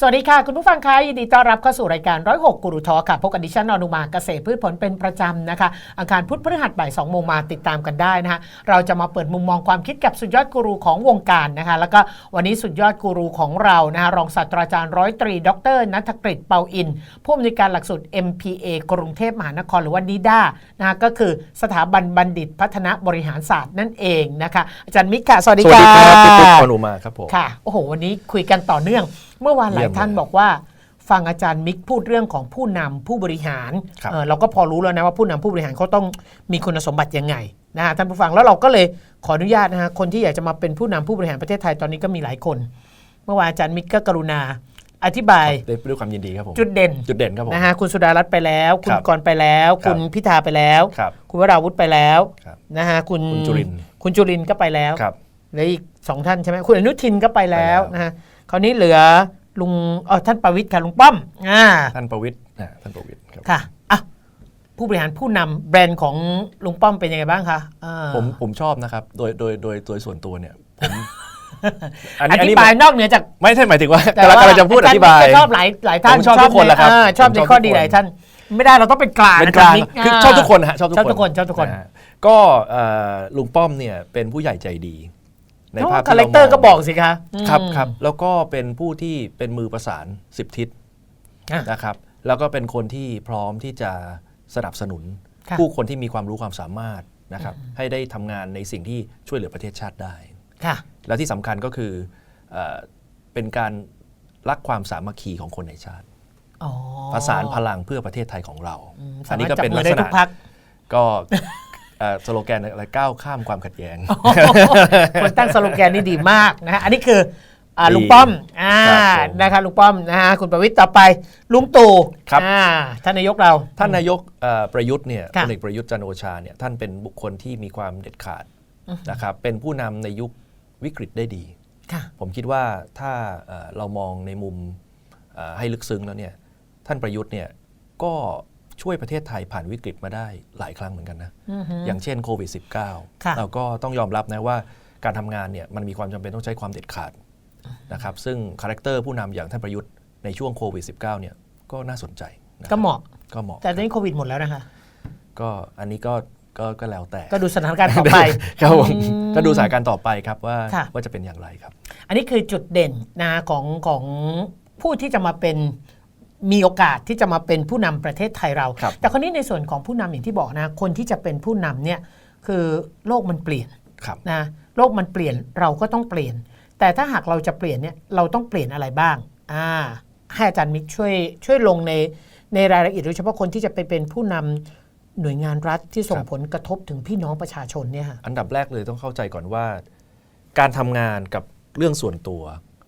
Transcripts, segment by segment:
สวัสดีค่ะ คุณผู้ฟังคะยินดีต้อนรับเข้าสู่รายการ106กุรุทอค่ะพบกับดิฉันอนุมาเกษตรพืชผลเป็นประจำนะคะอังคารพุธพฤหัสบ่าย2โมงมาติดตามกันได้นะคะเราจะมาเปิดมุมมองความคิดกับสุดยอดกูรูของวงการนะคะ แล้วก็วันนี้สุดยอดกูรูของเรานะคะรองศาสตราจารย์ร้อยตรี ดรนัทกฤษเปาอิน ผู้อำนวยการหลักสูตร MPA กรุงเทพมหานครหรือว่านิด้านะคะก็คือสถาบันบัณฑิตพัฒนาบริหารศาสตร์นั่นเองนะคะอาจารย์มิกค่ะสวัสดีสวัสค่ะดีครับพี่ปุ๊กพรอุมาครับผมค่ะโอ้โหวันนี้คุยกันต่อเนื่อง เมื่อวานหลายท่านเยี่ยมเลยบอกว่าฟังอาจารย์มิกพูดเรื่องของผู้นำผู้บริหารครับเออเราก็พอรู้แล้วนะว่าผู้นำผู้บริหารเขาต้องมีคุณสมบัติยังไงนะฮะท่านผู้ฟังแล้วเราก็เลยขออนุญาตนะฮะคนที่อยากจะมาเป็นผู้นำผู้บริหารประเทศไทยตอนนี้ก็มีหลายคน เมื่อวานอาจารย์มิกก็กรุณาอธิบายได้ด้วยความยินดีครับผมจุดเด่นจุดเด่นครับผมนะฮะคุณสุดารัตน์ไปแล้ว คุณครับกรณ์ไปแล้วครับคุณพิธาไปแล้วครับคุณวราวุธไปแล้วครับนะฮะคุณคุณจุรินทร์คุณจุรินทร์ก็ไปแล้วครับเหลืออีกสองท่านใช่ไหมคุณอนุทินก็ไปแล้วไปแล้วนะฮะ คราวนี้เหลือลุงเออท่านประวิทย์ค่ะลุงป้อมอ่าท่านประวิทย์อ่าท่านประวิทย์ครับค่ะอะผู้บริหารผู้นำแบรนด์ของลุงป้อมเป็นยังไงบ้างคะอ่าผมผมชอบนะครับ โดยโดยโดยโดยส่วนตัวเนี่ยผมอนี้ธิบายนอกเหนือจากไม่ใช่หมายถึงว่าแต่กำลังว่ากำลังจะพูดอธิบายจรย์ก็ชอบหลายหลายท่านผมชอบทุกคนแหละครับอ่าชอบผมในชอบข้อดีทุกคนหลายท่าน ไม่ได้เราต้องเป็นกลางเป็นกลางอาจารย์มิคืออ่าชอบทุกคนนะฮะชอบทุกชอบทุกคคนนชอบทุกคนนะฮะก็เอ่อลุงป้อมเนี่ยเป็นผู้ใหญ่ใจดี ในภาพคาที่แรเราคเตอร์มก็องบอกสิคะครับอืมครับแล้วก็เป็นผู้ที่เป็นมือประสานสิบทิศอะนะครับ แล้วก็เป็นคนที่พร้อมที่จะสนับสนุนค่ะผู้คนที่มีความรู้ความสามารถนะครับ ให้ได้ทำงานในสิ่งที่ช่วยเหลือประเทศชาติได้ค่ะและที่สำคัญก็คือเออเป็นการรักความสามัคคีของคนในชาติอ๋อประสานพลังเพื่อประเทศไทยของเราอืมอันนี้ก็เป็นสามารลัถกจับมือได้ษทุณะกพักก็เอ่อ สโลแกนอะไรก้าวข้ามความขัดแย้ง คนตั้งสโลแกนนี่ดีมากนะฮะอันนี้คืออ่าดีลุงป้อมอ่าครับผมนะคะลุงป้อมนะฮะคุณประวิตรต่อไปลุงตู่ครับอ่าท่านนายกเรา ท่านนายกเอ่อประยุทธ์เนี่ยค่ะพลเอกประยุทธ์จันทร์โอชาเนี่ยท่านเป็นบุคคลที่มีความเด็ดขาดนะครับเป็นผู้นำในยุควิกฤตได้ดีค่ะผมคิดว่าถ้าเอ่อเรามองในมุมเอ่อให้ลึกซึ้งแล้วเนี่ยท่านประยุทธ์เนี่ยก็ ช่วยประเทศไทยผ่านวิกฤตมาได้หลายครั้งเหมือนกันนะอือฮึอย่างเช่นโควิดค่ะ -19 เราก็ต้องยอมรับนะว่าการทำงานเนี่ยมันมีความจำเป็นต้องใช้ความเด็ดขาดนะครับซึ่งคาแรคเตอร์ผู้นำอย่างท่านประยุทธ์ในช่วงโควิด -19 เนี่ยก็น่าสนใจนะครับก็เหมาะก็เหมาะ แต่ตอนนี้โควิดหมดแล้วนะคะ ก็อันนี้ก็ก็ก็แล้วแต่ ก็ดูสถานการณ์ต่อไปครับผมอืมก็ดูสถานการณ์ต่อไปครับว่าค่ะว่าจะเป็นอย่างไรครับ อันนี้คือจุดเด่นนะของของผู้ที่จะมาเป็น มีโอกาสที่จะมาเป็นผู้นำประเทศไทยเราครับแต่คนนี้ในส่วนของผู้นำอย่างที่บอกนะ คนที่จะเป็นผู้นำเนี่ยคือโลกมันเปลี่ยนครับนะโลกมันเปลี่ยนเราก็ต้องเปลี่ยน แต่ถ้าหากเราจะเปลี่ยนเนี่ยเราต้องเปลี่ยนอะไรบ้างอ่าให้อาจารย์มิกช่วยช่วยลงในในรายละเอียดโดยเฉพาะคนที่จะไปเป็นผู้นำหน่วยงานรัฐที่ส่งครับผลกระทบถึงพี่น้องประชาชนเนี่ยค่ะอันดับแรกเลยต้องเข้าใจก่อนว่า การทำงานกับเรื่องส่วนตัว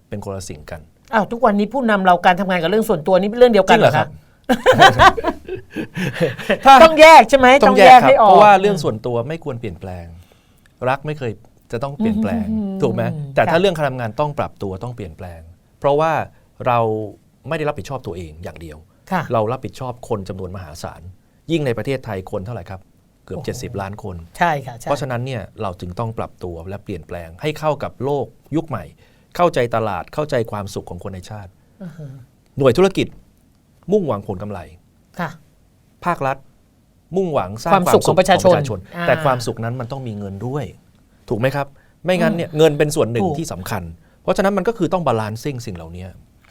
เป็นคนละสิ่งกัน อ้าวทุกวันนี้ผู้นำเราการทำงานกับเรื่องส่วนตัวนี่เป็นเรื่องเดียวกันเหรอครับถ้าต้องแยกใช่ไหมต้องแยกครับให้ออกเพราะว่าเรื่องส่วนตัวไม่ควรเปลี่ยนแปลง รักไม่เคยจะต้องเปลี่ยนแปลงถูกไหมแต่ค่ะถ้าเรื่องการทำงานต้องปรับตัวต้องเปลี่ยนแปลง เพราะว่าเราไม่ได้รับผิดชอบตัวเองอย่างเดียวค่ะเรารับผิดชอบคนจำนวนมหาศาล ยิ่งในประเทศไทยคนเท่าไหร่ครับ เกือบโอ้โห70 ล้านคน ใช่ค่ะใช่เพราะฉะนั้นเนี่ยเราจึงต้องปรับตัวและเปลี่ยนแปลงให้เข้ากับโลกยุคใหม่ เข้าใจตลาดเข้าใจความสุขของคนในชาติอือฮึหน่วยธุรกิจมุ่งหวังผลกำไรค่ะภาครัฐ มุ่งหวังสร้างความสุขของประชาชนอ่าแต่ความสุขนั้นมันต้องมีเงินด้วย ถูกไหมครับ ไม่งั้นเนี่ยเงินเป็นส่วนหนึ่งถูกที่สำคัญ เพราะฉะนั้นมันก็คือต้องบาลานซิ่งสิ่งเหล่านี้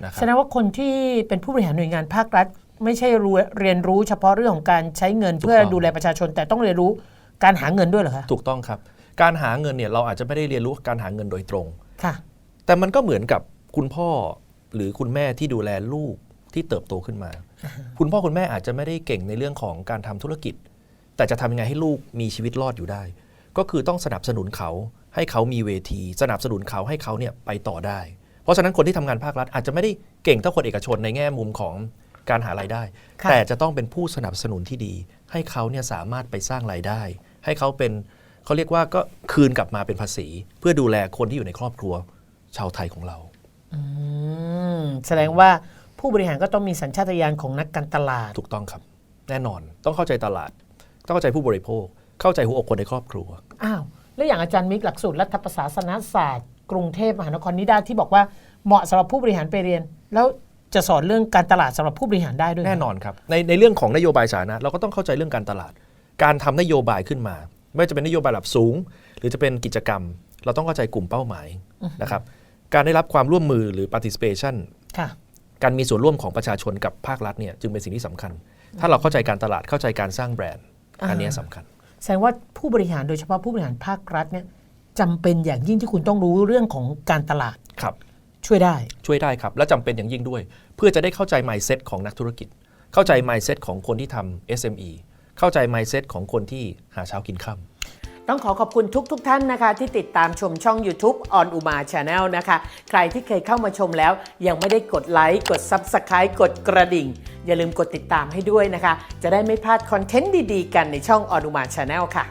นะครัแสบดงว่าคนที่เป็นผู้บริหารหน่วยงานภาครัฐ ไม่ใช่รู้เรียนรู้เฉพาะเรื่องของการใช้เงินถูกเพื่อต้องดูแลประชาชน แต่ต้องเรียนรู้การหาเงินด้วยเหรอคะถูกต้องครับ การหาเงินเนี่ยเราอาจจะไม่ได้เรียนรู้การหาเงินโดยตรงค่ะ แต่มันก็เหมือนกับคุณพ่อหรือคุณแม่ที่ดูแลลูกที่เติบโตขึ้นมา คุณพ่อคุณแม่อาจจะไม่ได้เก่งในเรื่องของการทำธุรกิจ แต่จะทำยังไงให้ลูกมีชีวิตรอดอยู่ได้ ก็คือต้องสนับสนุนเขาให้เขามีเวที สนับสนุนเขาให้เขาเนี่ยไปต่อได้ เพราะฉะนั้นคนที่ทำงานภาครัฐ อาจจะไม่ได้เก่งเท่าคนเอกชนในแง่มุมของการหารายได้ค่ะแต่จะต้องเป็นผู้สนับสนุนที่ดี ให้เขาเนี่ยสามารถไปสร้างรายได้ ให้เขาเป็นเขาเรียกว่าก็คืนกลับมาเป็นภาษี เพื่อดูแลคนที่อยู่ในครอบครัว ชาวไทยของเรา อืมแสดงว่าผู้บริหารก็ต้องมีสัญชาตญาณของนักการตลาด ถูกต้องครับ แน่นอนต้องเข้าใจตลาด ต้องเข้าใจผู้บริโภค เข้าใจหัวอกคนในครอบครัว อ้าว แล้วอย่างอาจารย์มิกหลักสูตรรัฐประศาสนศาสตร์ กรุงเทพมหานครนิด้าที่บอกว่าเหมาะสำหรับผู้บริหารไปเรียน แล้วจะสอนเรื่องการตลาดสำหรับผู้บริหารได้ด้วยไหมแน่นอนครับในในเรื่องของนโยบายสาธารณะเราก็ต้องเข้าใจเรื่องการตลาด การทำนโยบายขึ้นมา ไม่ว่าจะเป็นนโยบายระดับสูง หรือจะเป็นกิจกรรม เราต้องเข้าใจกลุ่มเป้าหมายนะครับ การได้รับความร่วมมือหรือ participation ค่ะการมีส่วนร่วมของประชาชนกับภาครัฐเนี่ยจึงเป็นสิ่งที่สำคัญ ถ้าเราเข้าใจการตลาดเข้าใจการสร้างแบรนด์อ่าอันเนี้ยสำคัญ แสดงว่าผู้บริหารโดยเฉพาะผู้บริหารภาครัฐเนี่ยจำเป็นอย่างยิ่งที่คุณต้องรู้เรื่องของการตลาดครับ ช่วยได้ช่วยได้ครับ และจำเป็นอย่างยิ่งด้วย เพื่อจะได้เข้าใจ mindset ของนักธุรกิจ เข้าใจ mindset ของคนที่ทำ SME เข้าใจ mindset ของคนที่หาเช้ากินค่ำ ต้องขอขอบคุณทุกทท่านนะคะ ที่ติดตามชมช่อง YouTube on Uma Channel นะคะ ใครที่เคยเข้ามาชมแล้ว ยังไม่ได้กดไลค์กด Subscribe กดกระดิ่ง อย่าลืมกดติดตามให้ด้วยนะคะ จะได้ไม่พลาดคอนเทนต์ดีๆ กันในช่อง on Uma Channel ค่ะ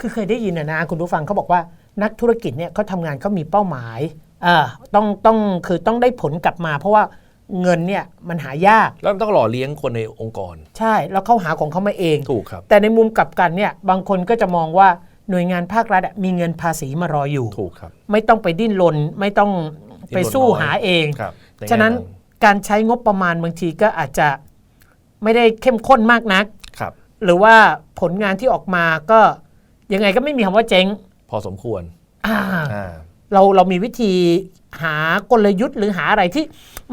คือเคยได้ยินนะนะคุณผู้ฟังเขาบอกว่านักธุรกิจเนี่ยเขาทำงานเขามีเป้าหมายอ่าต้องต้องคือต้องได้ผลกลับมา เพราะว่าเงินเนี่ยมันหายาก แล้วต้องหล่อเลี้ยงคนในองค์กร ใช่ แล้วเขาหาของเขามาเอง ถูกครับ แต่ในมุมกลับกันเนี่ยบางคนก็จะมองว่า หน่วยงานภาครัฐอะมีเงินภาษีมารออยู่ ถูกครับ ไม่ต้องไปดิ้นรนไม่ต้องไปสู้ดิ้นรนน้อยหาเองครับใแง่ฉะนั้นการใช้งบประมาณบางทีก็อาจจะไม่ได้เข้มข้นมากนักครับ หรือว่าผลงานที่ออกมาก็ยังไงก็ไม่มีคำว่าเจ๊ง พอสมควรอ่าอ่าเราเรามีวิธีหากลยุทธ์หรือหาอะไรที่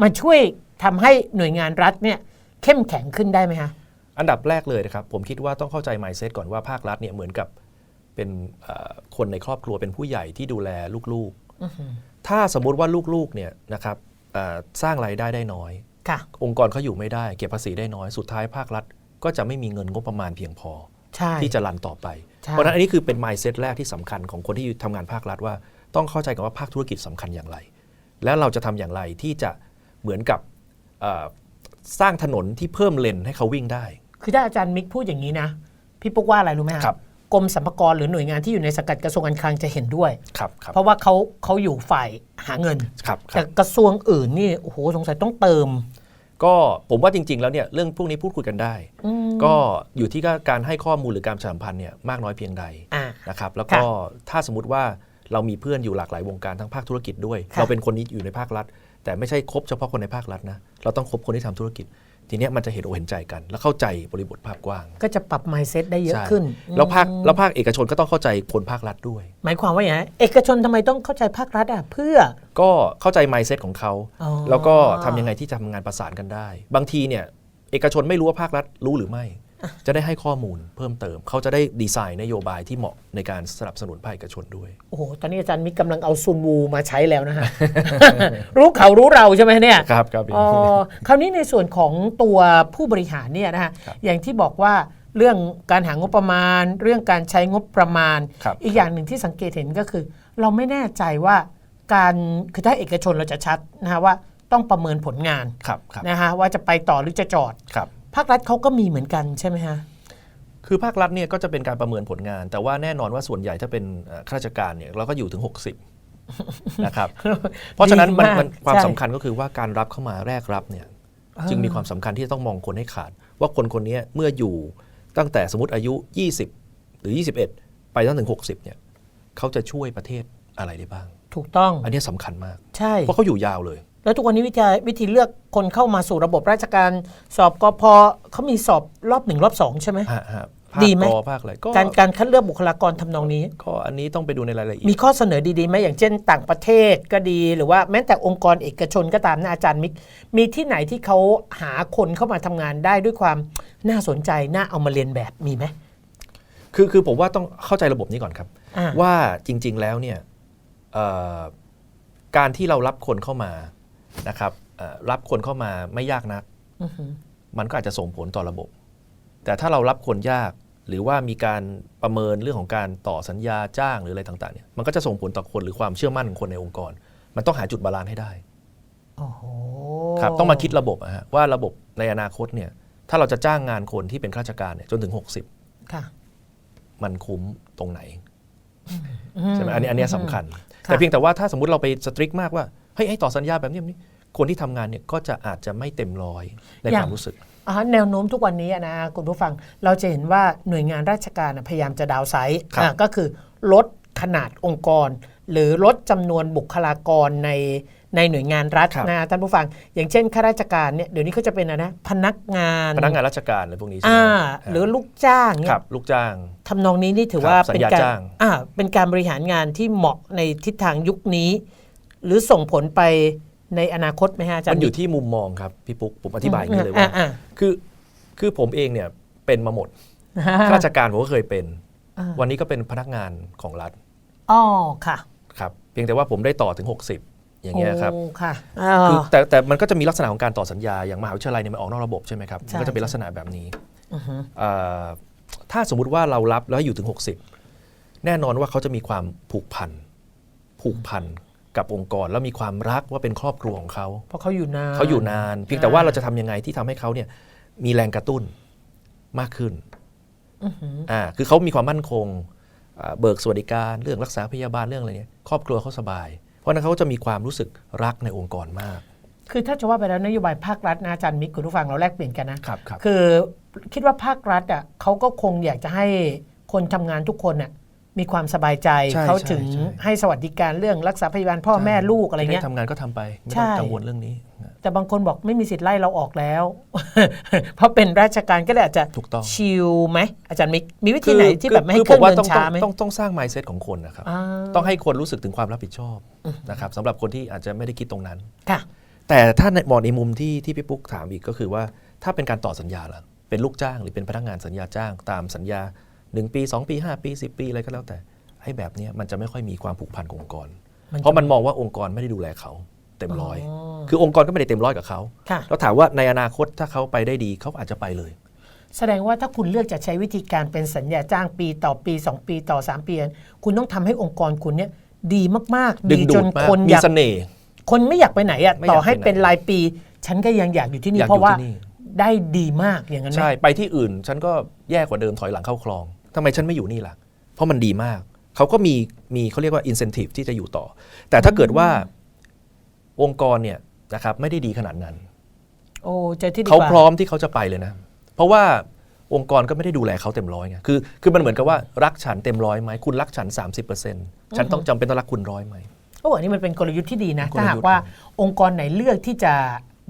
มาช่วยทำให้หน่วยงานรัฐเนี่ยเข้มแข็งขึ้นได้ไหมคะอันดับแรกเลยนะครับผมคิดว่าต้องเข้าใจ mindset ก่อนว่าภาครัฐเนี่ยเหมือนกับ เป็นเอ่อคนในครอบครัวเป็นผู้ใหญ่ที่ดูแลลูกๆ ถ้าสมมุติว่าลูกๆเนี่ยนะครับเอ่อสร้างรายได้ได้น้อยค่ะองค์กรเขาอยู่ไม่ได้ เก็บภาษีได้น้อยสุดท้ายภาครัฐ ก็จะไม่มีเงินงบประมาณเพียงพอใช่ที่จะรันต่อไปใช่เพราะฉะนั้นอันนี้คือเป็น mindset แรกที่สำคัญของคนที่ทำงานภาครัฐว่าต้องเข้าใจกันว่าภาคธุรกิจสำคัญอย่างไร และเราจะทำอย่างไรที่จะเหมือนกับเอ่อสร้างถนนที่เพิ่มเลนให้เขาวิ่งได้ คือถ้าอาจารย์มิกพูดอย่างนี้นะ พี่ปุ๊กว่าอะไรรู้ไหมะครับ กรมสรรพากรหรือหน่วยงานที่อยู่ในสังกัดกระทรวงการคลังจะเห็นด้วย ครับครับ เพราะว่าเขาเขาอยู่ฝ่ายหาเงิน ครับคแต่รับกระทรวงอื่นนี่โอ้โหสงสัยต้องเติมก็ผมว่าจริง ๆ แล้วเนี่ยเรื่องพวกนี้พูดคุยกันได้ก็อยู่ที่การให้ข้อมูลหรือการประชาสัมพันธ์เนี่ยมากน้อยเพียงใดอ่า นะครับ แล้วก็ถ้าสมมติว่าเรามีเพื่อนอยู่หลากหลายวงการทั้งภาคธุรกิจด้วย ค่ะ เราเป็นคนนี้อยู่ในภาครัฐ แต่ไม่ใช่ครบเฉพาะคนในภาครัฐนะเราต้องคบคนที่ทำธุรกิจ ทีเนี้ยมันจะเห็นอกเห็นใจกัน และเข้าใจบริบทภาพกว้างก็จะปรับ mindset ได้เยอะใช่ขึ้นแล้วภาคแล้วภาคเอกชนก็ต้องเข้าใจคนภาครัฐด้วย หมายความว่าอย่างไรเอกชนทำไมต้องเข้าใจภาครัฐอะเพื่อ ก็เข้าใจ mindset ของเขา อ๋อ แล้วก็ทำยังไงที่จะทำงานประสานกันได้ บางทีเนี่ยเอกชนไม่รู้ว่าภาครัฐรู้หรือไม่ จะได้ให้ข้อมูลเพิ่มเติม เขาจะได้ดีไซน์นโยบายที่เหมาะในการสนับสนุนภาคเอกชนด้วย โอ้โห ตอนนี้อาจารย์มิกกำลังเอาซุนวูมาใช้แล้วนะฮะ รู้เขารู้เราใช่ไหมเนี่ยครับครับอ๋อคราวนี้ในส่วนของตัวผู้บริหารเนี่ยนะฮะครับอย่างที่บอกว่าเรื่องการหางบประมาณ เรื่องการใช้งบประมาณครับอีกอย่างหนึ่งที่สังเกตเห็นก็คือ เราไม่แน่ใจว่าการคือถ้าเอกชนเราจะชัดนะฮะว่าต้องประเมินผลงานครับครับนะฮะว่าจะไปต่อหรือจะจอดครับ ภาครัฐเขาก็มีเหมือนกันใช่ไหมฮะคือภาครัฐเนี่ยก็จะเป็นการประเมินผลงาน แต่ว่าแน่นอนว่าส่วนใหญ่ถ้าเป็นเอ่อข้าราชการเนี่ยเราก็อยู่ถึง 60 นะครับ เพราะฉะนั้นมันดีมากมันความใช่สำคัญก็คือว่าการรับเข้ามาแรกรับเนี่ยจึงมีความสำคัญที่จะต้องมองคนให้ขาด ว่าคนคนนี้เมื่ออยู่ตั้งแต่สมมติอายุ 20 หรือ 21 ไปจนถึง 60เนี่ยเขาจะช่วยประเทศอะไรได้บ้าง ถูกต้องอันนี้สำคัญมากใช่เพราะเขาอยู่ยาวเลย แล้วทุกวันนี้วิธีวิธีเลือกคนเข้ามาสู่ระบบราชการสอบกพเขามีสอบรอบหนึ่งรอบสองใช่ไหม ฮะฮะภาคดีไหมกภาคอะไรก็การการคัดเลือกบุคลากรทำนองนี้ ก็อันนี้ต้องไปดูในรายละเอียด มีข้อเสนอดีๆไหมอย่างเช่น ต่างประเทศก็ดี หรือว่าแม้แต่องค์กรเอกชนก็ตามนะอาจารย์มิก มีที่ไหนที่เขาหาคนเข้ามาทำงานได้ด้วยความน่าสนใจน่าเอามาเรียนแบบมีไหม คือคือผมว่าต้องเข้าใจระบบนี้ก่อนครับ อ่า ว่าจริง ๆ แล้วเนี่ยเอ่อการที่เรารับคนเข้ามา นะครับเอ่อรับคนเข้ามาไม่ยากนักอือหือมันก็อาจจะส่งผลต่อระบบ แต่ถ้าเรารับคนยากหรือว่ามีการประเมินเรื่องของการต่อสัญญาจ้างหรืออะไรต่างๆเนี่ยมันก็จะส่งผลต่อคนหรือความเชื่อมั่นของคนในองค์กร มันต้องหาจุดบาลานซ์ให้ได้โอ้โหครับต้องมาคิดระบบอะฮะว่าระบบในอนาคตเนี่ยถ้าเราจะจ้างงานคนที่เป็นข้าราชการเนี่ยจนถึง 60ค่ะมันคุ้มตรงไหนอืใช่ไหมอันนี้อันเนี้ยสำคัญค่ะแต่เพียงแต่ว่าถ้าสมมติเราไปสตริกมากว่า เฮ้ยให้ต่อสัญญาแบบนี้แบบนี้คนที่ทำงานเนี่ยก็จะอาจจะไม่เต็มร้อยในความรู้สึกอ่าแนวโน้มทุกวันนี้อะนะคุณผู้ฟังเราจะเห็นว่าหน่วยงานราชการอะพยายามจะดาวน์ไซส์ครับอ่าก็คือลดขนาดองค์กร หรือลดจำนวนบุคลากรในในหน่วยงานรัฐครับนะท่านผู้ฟัง อย่างเช่นข้าราชการเนี่ยเดี๋ยวนี้เขาจะเป็นอะไรนะพนักงานพนักงานราชการอะไรพวกนี้ใช่ไหมอ่าฮะหรือลูกจ้างเนี่คยรับลูกจ้างทำนองนี้นี่ถือครับว่าสัญเป็นญาการจ้างอ่าเป็นการบริหารงานที่เหมาะในทิศทางยุคนี้ หรือส่งผลไปในอนาคตไหมฮะอาจารย์มันอยู่ที่มุมมองครับพี่ปุ๊กผมอธิบายอย่างนี้เลยว่าอ่าคือคือผมเองเนี่ยเป็นมาหมดข้าราชการผมก็เคยเป็นอ่าวันนี้ก็เป็นพนักงานของรัฐอ๋อค่ะครับเพียงแต่ว่าผมได้ต่อถึง 60 อย่างเงี้ยครับโอ้ค่ะคืออ่าแต่แต่มันก็จะมีลักษณะของการต่อสัญญาอย่างมหาวิทยาลัยเนี่ยมันออกนอกระบบใช่ไหมครับใช่มันก็จะเป็นลักษณะแบบนี้อือฮึเอ่อถ้าสมมุติว่าเรารับแล้วอยู่ถึง 60 แน่นอนว่าเขาจะมีความผูกพันผูกพัน กับองค์กร แล้วมีความรักว่าเป็นครอบครัวของเขาเพราะเขาอยู่นานเขาอยู่นาน เพียงแต่ว่าเราจะทำยังไงที่ทำให้เขาเนี่ยมีแรงกระตุ้นมากขึ้นอือหืออ่าคือเขามีความมั่นคงอ่าเบิกสวัสดิการเรื่องรักษาพยาบาลเรื่องอะไรเนี่ยครอบครัวเขาสบาย เพราะฉะนั้นเขาจะมีความรู้สึกรักในองค์กรมาก คือถ้าจะว่าไปแล้วนโยบายภาครัฐนะอาจารย์มิกคุณผู้ฟังเราแลกเปลี่ยนกันนะครับครับคือคิดว่าภาครัฐอะเขาก็คงอยากจะให้คนทำงานทุกคนน่ะ มีความสบายใจใช่เขาใช่ถึงใช่ ให้สวัสดิการเรื่องรักษาพยาบาลพ่อแม่ลูกอะไรเงี้ยด้ทำงานก็ทำไป ไม่ใช่ต้องกังวลเรื่องนี้นะแต่บางคนบอกไม่มีสิทธิ์ไล่เราออกแล้ว เพราะเป็นราชการก็เลยอาจจะถูกต้อง ชิลไหมอาจารย์มิกมีวิธีไหนที่แบบไม่ให้คือเครื่องผมว่าเดิต้อนงช้าต้องไหม ต้องต้องสร้าง mindset ของคนนะครับ อ่า ต้องให้คนรู้สึกถึงความรับผิดชอบนะครับสำหรับคนที่อาจจะไม่ได้คิดตรงนั้น ค่ะ แต่ถ้าในมองในมุมที่ที่พี่ปุ๊กถามอีกก็คือว่า ถ้าเป็นการต่อสัญญาล่ะเป็นลูกจ้างหรือเป็นพนักงานสัญญาจ้าง ตามสัญญา 1 ปี 2 ปี 5 ปี 10 ปีอะไรก็แล้วแต่ไอ้แบบเนี้ยมันจะไม่ค่อยมีความผูกพันกับองค์กรมันจะเพราะมันมองว่าองค์กรไม่ได้ดูแลเขาเต็มร้อยอ๋อคือองค์กรก็ไม่ได้เต็มร้อยกับเขาค่ะแล้วถามว่าในอนาคตถ้าเขาไปได้ดีเขาอาจจะไปเลย แสดงว่าถ้าคุณเลือกจะใช้วิธีการเป็นสัญญาจ้างปีต่อปี 2 ปีต่อ 3 ปี คุณต้องทำให้องค์กรคุณเนี่ยดีมากๆดึงดีดูจดนมากคนมีอยากเสน่ห์คนไม่อยากไปไหนอะไม่อยากต่อให้ไปไหนเป็นรายปี ฉันก็ยังอยากอยู่ที่นี่อยากเพราะว่าอยู่ที่นี่ได้ดีมากอย่างนั้นไหมใช่ ไปที่อื่น ฉันก็แย่กว่าเดิมถอยหลังเข้าคลอง ทำไมฉันไม่อยู่นี่ล่ะ เพราะมันดีมาก เขาก็มีมีเขาเรียกว่า incentive ที่จะอยู่ต่อ แต่ถ้าเกิดว่าองค์กรเนี่ยนะครับไม่ได้ดีขนาดนั้น โอ้เจอที่ดีกเขาว่าพร้อมที่เขาจะไปเลยนะ เพราะว่าองค์กรก็ไม่ได้ดูแลเขาเต็มร้อยไง คือ คือมันเหมือนกับว่ารักฉันเต็มร้อยไหม คุณรักฉัน 30%ฉันต้องจำเป็นต้องรักคุณร้อยไหมโอ้อันนี้มันเป็นกลยุทธ์ที่ดีนะเป็นกลถ้ายุทธ์หากว่าองค์กรไหนเลือกที่จะ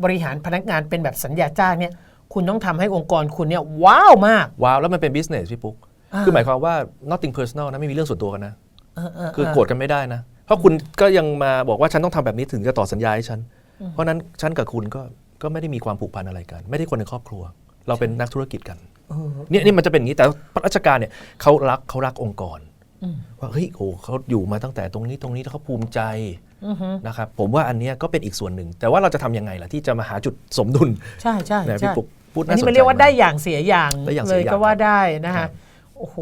บริหารพนักงานเป็นแบบสัญญาจ้างเนี่ย คุณต้องทำให้องค์กรคุณเนี่ยว้าวมาก ว้าว แล้วมันเป็น business พี่ปุ๊กอ่า คือหมายความว่า nothing personal นะไม่มีเรื่องส่วนตัวกันนะเออเออคือเออโกรธกันไม่ได้นะ เพราะคุณก็ยังมาบอกว่าฉันต้องทำแบบนี้ถึงจะต่อสัญญาให้ฉัน เพราะฉะนั้นฉันกับคุณก็ก็ไม่ได้มีความผูกพันอะไรกัน ไม่ได้คนในครอบครัว เราเป็นนักธุรกิจกันเออเนี่ยนี่มันจะเป็นอย่างนี้แต่ราชการเนี่ยเขารักเขารักองค์กรอืมว่าเฮ้ยโอ้เขาอยู่มาตั้งแต่ตรงนี้ตรงนี้แล้วเขาภูมิใจอือฮึนะครับผมว่าอันเนี้ยก็เป็นอีกส่วนหนึ่ง แต่ว่าเราจะทำยังไงล่ะที่จะมาหาจุดสมดุล ใช่ใช่นะใช่พี่ปุ๊กพูดอันน่าสนี้นมันใจเรียกว่าได้มอย่างเสียอย่างได้อย่างเลเสียยอย่างก็ว่าได้นะครัฮะบ โอ้โห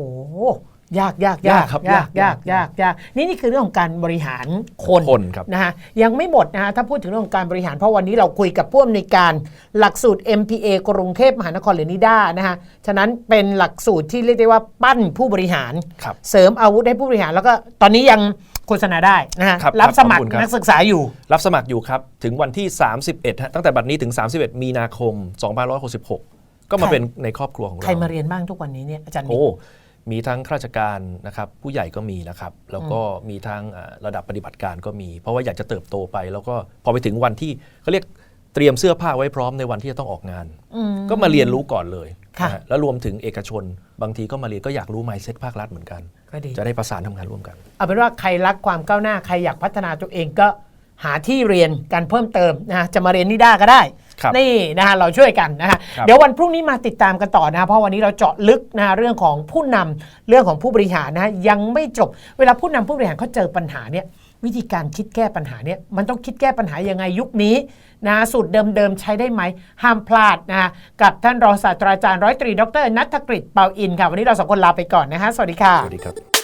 ยากยากยากครับยากยายากกยากยากนี่นี่คือเรื่องของการบริหารคนคนครับนะฮะยังไม่หมดนะฮะถ้าพูดถึงเรื่องของการบริหารเพราะวันนี้เราคุยกับผู้อำนวยการหลักสูตร MPA กรุงเทพมหานครหรือนิด้านะฮะฉะนั้นเป็นหลักสูตรที่เรียกได้ว่าปั้นผู้บริหารครับเสริมอาวุธให้ผู้บริหาร แล้วก็ตอนนี้ยังโฆษณาได้นะฮะครับรับครับสมัคขอบรคุณครับนักศึกษาอยู่ รับสมัครอยู่ครับ ถึงวันที่ 31ฮะตั้งแต่บัดนี้ถึง 31 มีนาคม 2566 ก็มาใครเป็นในครอบครัวของเรา ใครมาเรียนบ้างทุกวันนี้เนี่ยอาจารย์มิกโอ้มีทั้งข้าราชการนะครับผู้ใหญ่ก็มีนะครับ แล้วก็มีทั้งอ่าระดับปฏิบัติการก็มี เพราะว่าอยากจะเติบโตไป แล้วก็พอไปถึงวันที่เขาเรียกเตรียมเสื้อผ้าไว้พร้อมในวันที่จะต้องออกงานอืมก็มาเรียนรู้ก่อนเลยค่ะนะฮะแล้วรวมถึงเอกชน บางทีก็มาเรียนก็อยากรู้ mindset ภาครัฐเหมือนกันก็ดีจะได้ประสานทำงานร่วมกัน เอาเป็นว่าใครรักความก้าวหน้าใครอยากพัฒนาตัวเองก็ หาที่เรียนกันเพิ่มเติมนะฮะจะมาเรียนนิด้าก็ได้ครับนี่นะฮะเราช่วยกันนะฮะครับเดี๋ยววันพรุ่งนี้มาติดตามกันต่อนะฮะเพราะวันนี้เราเจาะลึกนะฮะเรื่องของผู้นำเรื่องของผู้บริหารนะฮะยังไม่จบ เวลาผู้นำผู้บริหารเขาเจอปัญหาเนี่ยวิธีการคิดแก้ปัญหาเนี่ยมันต้องคิดแก้ปัญหายังไงยุคนี้นะฮะสูตรเดิมๆใช้ได้ไหม ห้ามพลาดนะฮะกับท่านรองศาสตราจารย์ร้อยตรีดรนัทกฤษเปาอินค่ะวันนี้เราสองคนลาไปก่อนนะฮะสวัสดีค่ะสวัสดีครับ